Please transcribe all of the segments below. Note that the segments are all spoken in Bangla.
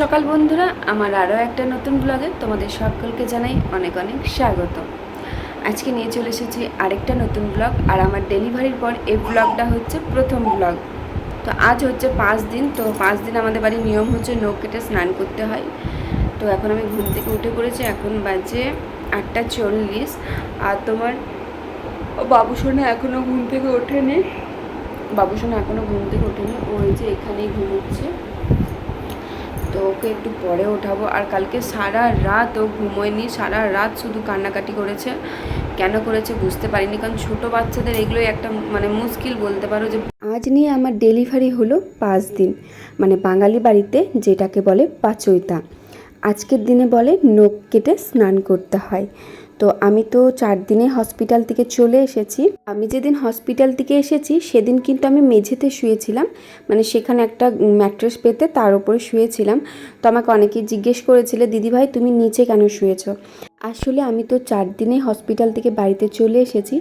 সকাল বন্ধুরা। আমার আরও একটা নতুন ব্লগে তোমাদের সকলকে জানাই অনেক অনেক স্বাগত। আজকে নিয়ে চলে এসেছি আরেকটা নতুন ব্লগ আর আমার ডেলিভারির পর এই ব্লগটা হচ্ছে প্রথম ব্লগ তো আজ হচ্ছে পাঁচ দিন, তো পাঁচ দিন আমাদের বাড়ির নিয়ম হচ্ছে নখ কেটে স্নান করতে হয়। তো এখন আমি ঘুম থেকে উঠে পড়েছি, এখন বাজে আটটা চল্লিশ। আর তোমার বাবু সোনা এখনও ঘুম থেকে ওঠেনি। বাবু সোনা এখনও ঘুম থেকে ওঠেনি, ও যে এখানেই ঘুমোচ্ছে। তো ওকে একটু পরে ওঠাবো। আর কালকে সারা রাত ও ঘুমোয়নি, সারা রাত শুধু কান্নাকাটি করেছে। কেন করেছে বুঝতে পারিনি, কারণ ছোটো বাচ্চাদের এগুলোই একটা মানে মুশকিল বলতে পারো যে আজ নিয়ে আমার ডেলিভারি হলো পাঁচ দিন মানে বাঙালি বাড়িতে যেটাকে বলে পাচইতা। আজকের দিনে বলে নখ কেটে স্নান করতে হয়। তো আমি তো চার দিনে হসপিটাল থেকে চলে এসেছি। আমি যেদিন হসপিটাল থেকে এসেছি, সেদিন কিন্তু আমি মেঝেতে শুয়েছিলাম। মানে সেখানে একটা ম্যাট্রেস পেতে তার উপরে শুয়েছিলাম। তো আমাকে অনেকেই জিজ্ঞেস করেছিলে দিদিভাই তুমি নিচে কেন শুয়েছো? আসলে আমি তো চার দিনে হসপিটাল থেকে বাড়িতে চলে এসেছি।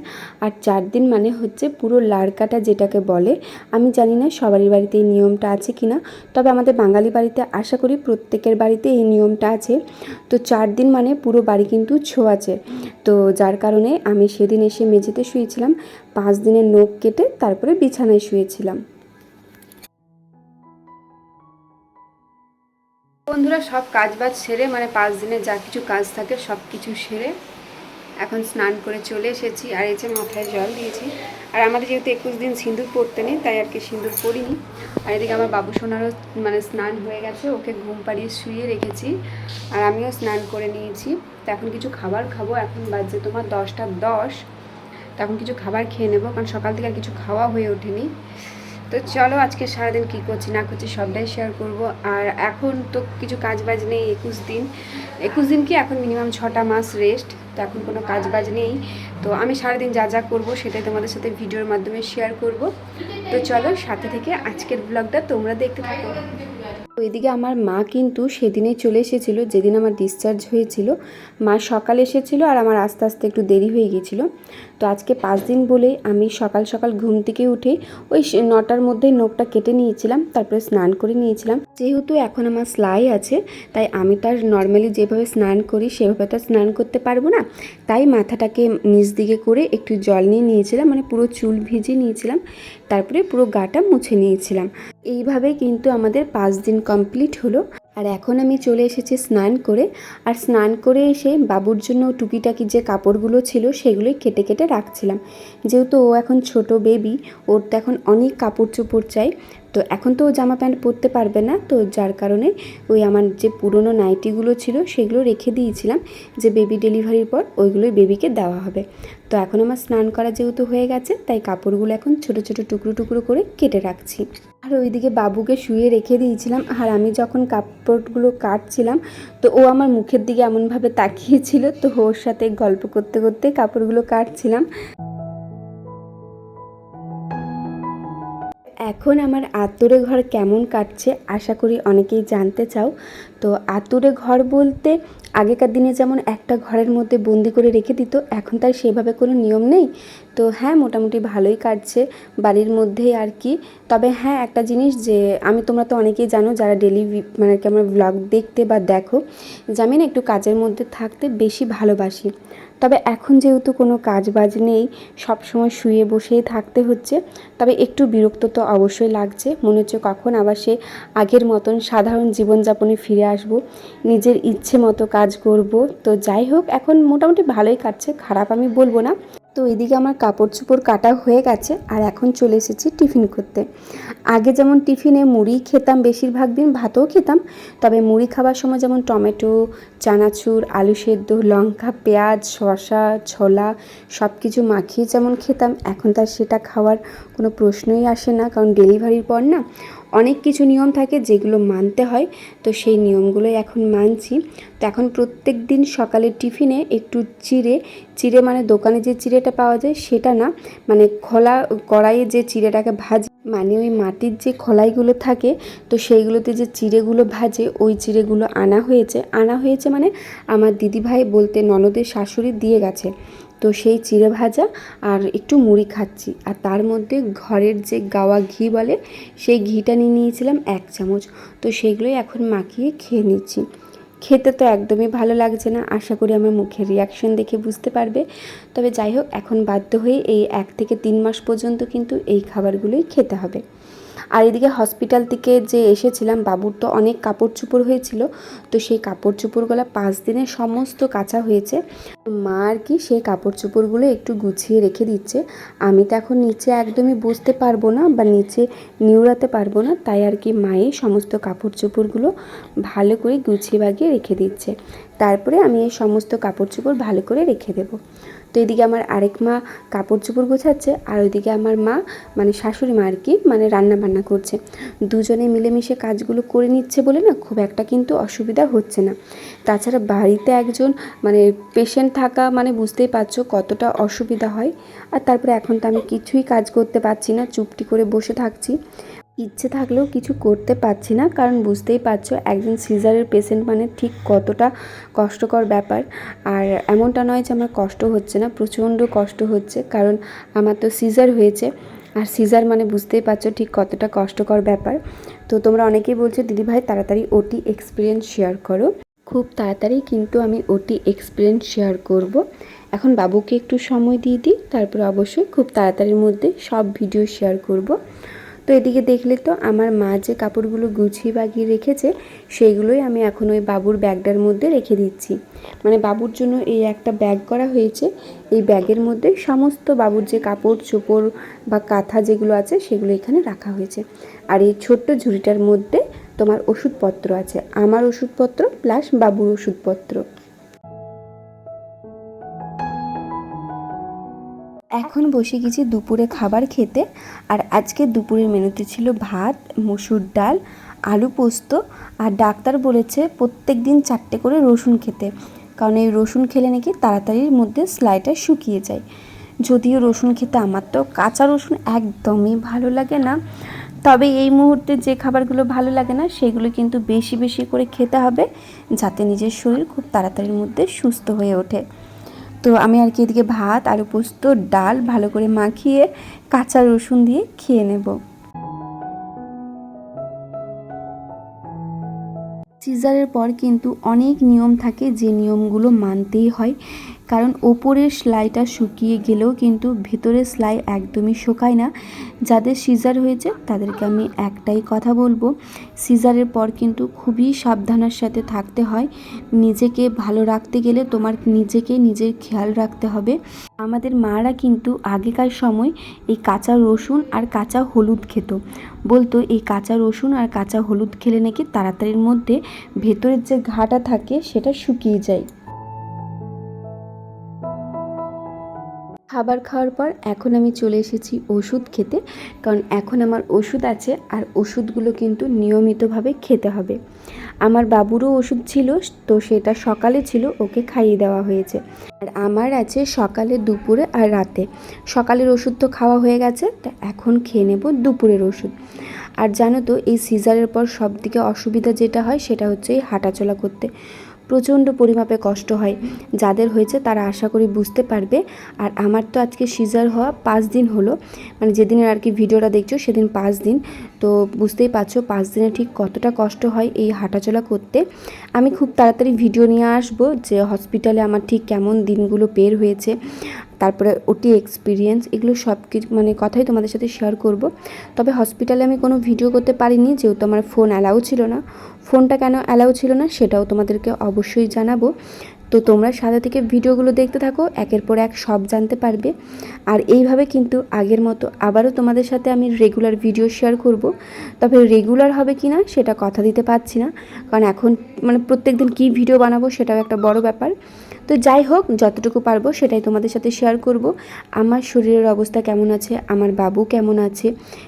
আর চার দিন মানে হচ্ছে পুরো লাড়কাটা যেটাকে বলে, আমি জানি না সবারই বাড়িতে এই নিয়মটা আছে কি না তবে আমাদের বাঙালি বাড়িতে আশা করি প্রত্যেকের বাড়িতে এই নিয়মটা আছে। তো চার দিন মানে পুরো বাড়ি কিন্তু ছোঁয়াছে তো যার কারণে আমি সেদিন এসে মেঝেতে শুয়েছিলাম, পাঁচ দিনের নখ কেটে তারপরে বিছানায় শুয়েছিলাম। বন্ধুরা সব কাজ বাজ সেরে মানে পাঁচ দিনে যা কিছু কাজ থাকে সব কিছু সেরে এখন স্নান করে চলে এসেছি। আর এই যে মাথায় জল দিয়েছি। আর আমাদের যেহেতু একুশ দিন সিঁদুর পরতে নেই, তাই আর কি সিঁদুর পরিনি আর এদিকে আমার বাবু সোনারও মানে স্নান হয়ে গেছে, ওকে ঘুম পাড়িয়ে শুয়ে রেখেছি। আর আমিও স্নান করে নিয়েছি। তো এখন কিছু খাবার খাব, এখন বাজে তোমার দশটা দশ। তো এখন কিছু খাবার খেয়ে নেব, কারণ সকাল থেকে আর কিছু খাওয়া হয়ে ওঠেনি। তো চলো আজকে সারাদিন কী করছি, না করছি সবটাই শেয়ার করব। আর এখন তো কিছু কাজ বাজ নেই একুশ দিন। একুশ দিন কি এখন মিনিমাম ছটা মাস রেস্ট তো এখন কোনো কাজ বাজ নেই। তো আমি সারাদিন যা যা করব সেটাই তোমাদের সাথে ভিডিওর মাধ্যমে শেয়ার করব। তো চলো সাথে থেকে আজকের ব্লগটা তোমরা দেখতে থাকো। ওইদিকে আমার মা কিন্তু সেদিনে চলে এসেছিল, যেদিন আমার ডিসচার্জ হয়েছিল। মা সকালে এসেছিল আর আমার আস্তে আস্তে একটু দেরি হয়ে গিয়েছিল তো আজকে পাঁচ দিন বলেই আমি সকাল সকাল ঘুম থেকে উঠে ওই নটার মধ্যেই নখটা কেটে নিয়েছিলাম, তারপরে স্নান করে নিয়েছিলাম। যেহেতু এখন আমার সেলাই আছে, তাই আমি তার নর্মালি যেভাবে স্নান করি, সেভাবে তো আর স্নান করতে পারব না। তাই মাথাটাকে নিচ দিকে করে একটু জল নিয়ে নিয়েছিলাম মানে পুরো চুল ভিজিয়ে নিয়েছিলাম। তারপরে পুরো গাটা মুছে নিয়েছিলাম। এইভাবে কিন্তু আমাদের পাঁচ দিন কমপ্লিট হলো। আর এখন আমি চলে এসেছি স্নান করে। আর স্নান করে এসে বাবুর জন্য টুকিটাকি যে কাপড়গুলো ছিল সেগুলোই কেটে কেটে রাখছিলাম। যেহেতু ও এখন ছোট বেবি ওর তো এখন অনেক কাপড় চোপড় চাই। তো এখন তো ও জামা প্যান্ট পরতে পারবে না, তো যার কারণে ওই আমার যে পুরনো নাইটিগুলো ছিল সেগুলো রেখে দিয়েছিলাম যে বেবি ডেলিভারির পর ওইগুলোই বেবিকে দেওয়া হবে। তো এখন আমার স্নান করা যেহেতু হয়ে গেছে, তাই কাপড়গুলো এখন ছোট ছোট টুকরো টুকরো করে কেটে রাখছি। আর ওইদিকে বাবুকে শুয়ে রেখে দিয়েছিলাম, আর আমি যখন কাপড়গুলো কাটছিলাম, তো ও আমার মুখের দিকে এমনভাবে তাকিয়েছিল, তো ওর সাথে গল্প করতে করতে কাপড়গুলো কাটছিলাম। এখন আমার আতুরে ঘর কেমন কাটছে আশা করি অনেকেই জানতে চাও। তো আতুরে ঘর বলতে আগেকার দিনে যেমন একটা ঘরের মধ্যে বন্দি করে রেখে দিত, এখন তার সেভাবে কোনো নিয়ম নেই। তো হ্যাঁ মোটামুটি ভালোই কাটছে বাড়ির মধ্যেই আর কি। তবে হ্যাঁ একটা জিনিস যে আমি তোমরা তো অনেকেই জানো যারা ডেলি মানে কি আমার ব্লগ দেখতে বা দেখো, যে আমি না একটু কাজের মধ্যে থাকতে বেশি ভালোবাসি। তবে এখন যেহেতু কোনো কাজ বাজ নেই সব সময় শুয়ে বসেই থাকতে হচ্ছে। তবে একটু বিরক্ত তো অবশ্যই লাগছে। মনে হচ্ছে কখন আবার সে আগের মতন সাধারণ জীবনযাপনে ফিরে আসব। নিজের ইচ্ছে মতো কাজ করব। তো যাই হোক, এখন মোটামুটি ভালোই কাটছে, খারাপ আমি বলব না। তো এদিকে আমার কাপড় চোপড় কাটা হয়ে গেছে আর এখন চলে এসেছি টিফিন করতে। আগে যেমন টিফিনে মুড়ি খেতাম, বেশিরভাগ দিন ভাতও খেতাম, তবে মুড়ি খাবার সময় যেমন টমেটো, চানাচুর, আলু সেদ্ধ, লঙ্কা, পেঁয়াজ, শসা, ছোলা সব কিছু মাখিয়ে যেমন খেতাম, এখন তার সেটা খাওয়ার কোনো প্রশ্নই আসে না, কারণ ডেলিভারির পর না অনেক কিছু নিয়ম থাকে যেগুলো মানতে হয়, তো সেই নিয়মগুলোই এখন মানছি। তো এখন প্রত্যেক দিন সকালে টিফিনে একটু চিড়ে চিড়ে মানে দোকানে যে চিড়েটা পাওয়া যায় সেটা না মানে খোলা কড়াইয়ে যে চিড়েটাকে ভাজি মানে ওই মাটির যে খোলাইগুলো থাকে, তো সেইগুলোতে যে চিড়েগুলো ভাজে, ওই চিড়েগুলো আনা হয়েছে। আনা হয়েছে মানে আমার দিদিভাই বলতে ননদের শাশুড়ি দিয়ে গেছে। তো সেই চিড়ে ভাজা আর একটু মুড়ি খাচ্ছি। আর তার মধ্যে ঘরের যে গাওয়া ঘি বলে, সেই ঘিটা নিয়ে নিয়েছিলাম এক চামচ। তো সেইগুলোই এখন মাখিয়ে খেয়ে নিচ্ছি। খেতে তো একদমই ভালো লাগছে না, আশা করি আমার মুখের রিয়াকশন দেখে বুঝতে পারবে। তবে যাই হোক, এখন বাধ্য হয়ে এই এক থেকে তিন মাস পর্যন্ত কিন্তু এই খাবারগুলোই খেতে হবে। আর এদিকে হসপিটাল থেকে যে এসেছিলাম, বাবুর তো অনেক কাপড় চোপড় হয়েছিল, তো সেই কাপড় চোপড়গুলো পাঁচ দিনে সমস্ত কাঁচা হয়েছে। মা আর কি সেই কাপড় চোপড়গুলো একটু গুছিয়ে রেখে দিচ্ছে। আমি তো এখন নিচে একদমই বসতে পারব না বা নিচে নিউড়াতে পারব না, তাই আর কি মায়ে সমস্ত কাপড় চোপড়গুলো ভালো করে গুছিয়ে বাগিয়ে রেখে দিচ্ছে। তারপরে আমি এই সমস্ত কাপড় চোপড় ভালো করে রেখে দেবো। তো এদিকে আমার আরেক মা কাপড় চোপড় গোছাচ্ছে, আর ওইদিকে আমার মা মানে শাশুড়ি মা আর কি মানে রান্না বান্না করছে। দুজনে মিলেমিশে কাজগুলো করে নিচ্ছে বলে না খুব একটা কিন্তু অসুবিধা হচ্ছে না। তাছাড়া বাড়িতে একজন মানে পেশেন্ট থাকা মানে বুঝতেই পারছ কতটা অসুবিধা হয়। আর তারপরে এখন তো আমি কিছুই কাজ করতে পারছি না, চুপটি করে বসে থাকছি। ইচ্ছে থাকলেও কিছু করতে পারছি না। কারণ বুঝতেই পারছ, একজন সিজারের পেশেন্ট মানে ঠিক কতটা কষ্টকর ব্যাপার। আর এমনটা নয় যে আমার কষ্ট হচ্ছে না, প্রচণ্ড কষ্ট হচ্ছে। কারণ আমার তো সিজার হয়েছে। আর সিজার মানে বুঝতেই পারছ ঠিক কতটা কষ্টকর ব্যাপার। তো তোমরা অনেকেই বলছো দিদিভাই তাড়াতাড়ি ওটি এক্সপিরিয়েন্স শেয়ার করো। খুব তাড়াতাড়ি কিন্তু আমি ওটি এক্সপিরিয়েন্স শেয়ার করব। এখন বাবুকে একটু সময় দিয়ে দিই, তারপরে অবশ্যই খুব তাড়াতাড়ির মধ্যে সব ভিডিও শেয়ার করব। তো এদিকে দেখলে তো আমার মা যে কাপড়গুলো গুছিয়ে বাগিয়ে রেখেছে, সেইগুলোই আমি এখন ওই বাবুর ব্যাগটার মধ্যে রেখে দিচ্ছি। মানে বাবুর জন্য এই একটা ব্যাগ করা হয়েছে, এই ব্যাগের মধ্যে সমস্ত বাবুর যে কাপড় চোপড় বা কাঁথা যেগুলো আছে, সেগুলো এখানে রাখা হয়েছে। আর এই ছোট্ট ঝুড়িটার মধ্যে তোমার ওষুধপত্র আছে, আমার ওষুধপত্র প্লাস বাবুর ওষুধপত্র। এখন বসে গেছি দুপুরে খাবার খেতে। আর আজকে দুপুরের মেনুতে ছিল ভাত, মসুর ডাল, আলু পোস্ত। আর ডাক্তার বলেছে প্রত্যেক দিন চারটে করে রসুন খেতে। কারণ এই রসুন খেলে নাকি তাড়াতাড়ির মধ্যে স্লাইটা শুকিয়ে যায়। যদিও রসুন খেতে আমার তো কাঁচা রসুন একদমই ভালো লাগে না। তবে এই মুহূর্তে যে খাবারগুলো ভালো লাগে না, সেগুলো কিন্তু বেশি বেশি করে খেতে হবে, যাতে নিজের শরীর খুব তাড়াতাড়ির মধ্যে সুস্থ হয়ে ওঠে। তো আমি আর কি এদিকে ভাত, আলু পোস্ত, ডাল ভালো করে মাখিয়ে কাঁচা রসুন দিয়ে খেয়ে নেব। সিজারের পর কিন্তু অনেক নিয়ম থাকে যে নিয়মগুলো মানতেই হয়। কারণ ওপরের সেলাইটা শুকিয়ে গেলেও কিন্তু ভেতরের সেলাই একদমই শোকায় না। যাদের সিজার হয়েছে তাদেরকে আমি একটাই কথা বলব সিজারের পর কিন্তু খুবই সাবধানের সাথে থাকতে হয়। নিজেকে ভালো রাখতে গেলে তোমার নিজেকে নিজের খেয়াল রাখতে হবে। আমাদের মারা কিন্তু আগেকার সময় এই কাঁচা রসুন আর কাঁচা হলুদ খেত। বলতো এই কাঁচা রসুন আর কাঁচা হলুদ খেলে নাকি তাড়াতাড়ির মধ্যে ভেতরের যে ঘাটা থাকে সেটা শুকিয়ে যায়। খাবার খাওয়ার পর এখন আমি চলে এসেছি ওষুধ খেতে, কারণ এখন আমার ওষুধ আছে আর ওষুধগুলো কিন্তু নিয়মিতভাবে খেতে হবে। আমার বাবুরও ওষুধ ছিল, তো সেটা সকালে ছিল, ওকে খাইয়ে দেওয়া হয়েছে। আর আমার আছে সকালে, দুপুরে আর রাতে। সকালের ওষুধ তো খাওয়া হয়ে গেছে, তা এখন খেয়ে নেব দুপুরের ওষুধ। আর জানো তো, এই সিজারের পর সবথেকে অসুবিধা যেটা হয়, সেটা হচ্ছে এই হাঁটাচলা করতে। প্রচণ্ড পরিমাপে কষ্ট হয়। যাদের হয়েছে তারা আশা করি বুঝতে পারবে। আর আমার তো আজকে সিজার হওয়া পাঁচ দিন হলো। মানে যেদিনের আর কি ভিডিওটা দেখছ সেদিন পাঁচ দিন। তো বুঝতেই পারছ পাঁচ দিনে ঠিক কতটা কষ্ট হয় এই হাঁটাচলা করতে। আমি খুব তাড়াতাড়ি ভিডিও নিয়ে আসব যে হসপিটালে আমার ঠিক কেমন দিনগুলো বের হয়েছে। তারপরে ওটি এক্সপিরিয়েন্স এগুলো সব কিছু মানে কথাই তোমাদের সাথে শেয়ার করব। তবে হসপিটালে আমি কোনো ভিডিও করতে পারিনি, যেহেতু আমার ফোন অ্যালাউ ছিল না। ফোনটা কেন অ্যালাউ ছিল না সেটাও তোমাদেরকে অবশ্যই জানাব। তো তোমরা সাদা থেকে ভিডিওগুলো দেখতে থাকো, একের পর এক সব জানতে পারবে। আর এইভাবে কিন্তু আগের মতো আবারও তোমাদের সাথে আমি রেগুলার ভিডিও শেয়ার করব। তবে রেগুলার হবে কি না সেটা কথা দিতে পারছি না। কারণ এখন মানে প্রত্যেক দিন কী ভিডিও বানাবো সেটাও একটা বড় ব্যাপার। তো যাই হোক, যতটুকু পারব সেটাই তোমাদের সাথে শেয়ার করব। আমার শরীরের অবস্থা কেমন আছে? আমার বাবু কেমন আছে?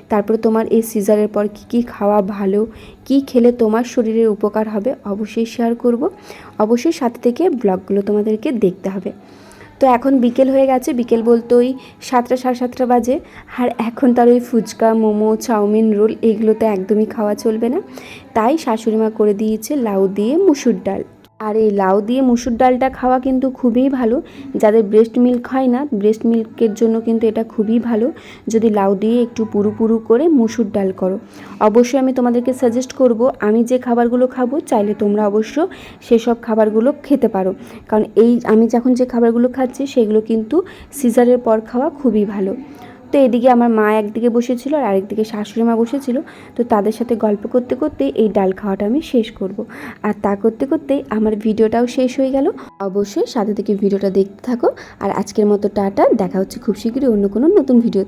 তারপরে তোমার এই সিজারের পর কী কী খাওয়া ভালো? কি খেলে তোমার শরীরের উপকার হবে? অবশ্যই শেয়ার করব। অবশ্যই সাথে থেকে ব্লগগুলো তোমাদেরকে দেখতে হবে। তো এখন বিকেল হয়ে গেছে, বিকেল বলতে ওই সাতটা, সাড়ে সাতটা বাজে। আর এখন তার ওই ফুচকা, মোমো, চাউমিন, রোল এগুলো তো একদমই খাওয়া চলবে না। তাই শাশুড়ি মা করে দিয়েছে লাউ দিয়ে মুসুর ডাল। আর এই লাউ দিয়ে মুসুর ডালটা খাওয়া কিন্তু খুবই ভালো। যাদের ব্রেস্ট মিল্ক হয় না ব্রেস্ট মিল্কের জন্য কিন্তু এটা খুবই ভালো। যদি লাউ দিয়ে একটু পুরু পুরু করে মুসুর ডাল করো। অবশ্যই আমি তোমাদেরকে সাজেস্ট করব, আমি যে খাবারগুলো খাব, চাইলে তোমরা অবশ্য সেসব খাবারগুলো খেতে পারো। কারণ এই, আমি যখন যে খাবারগুলো খাচ্ছি, সেগুলো কিন্তু সিজারের পর খাওয়া খুবই ভালো। তো এদিকে আমার মা একদিকে বসেছিল আর আরেকদিকে শাশুড়ি মা বসেছিল। তো তাদের সাথে গল্প করতে করতে এই ডাল খাওয়াটা আমি শেষ করব। আর তা করতে করতে আমার ভিডিওটাও শেষ হয়ে গেল। অবশ্যই সাথে থেকে ভিডিওটা দেখতে থাকো। আর আজকের মতো টাটা। দেখা হচ্ছে খুব শীঘ্রই অন্য কোনো নতুন ভিডিওতে।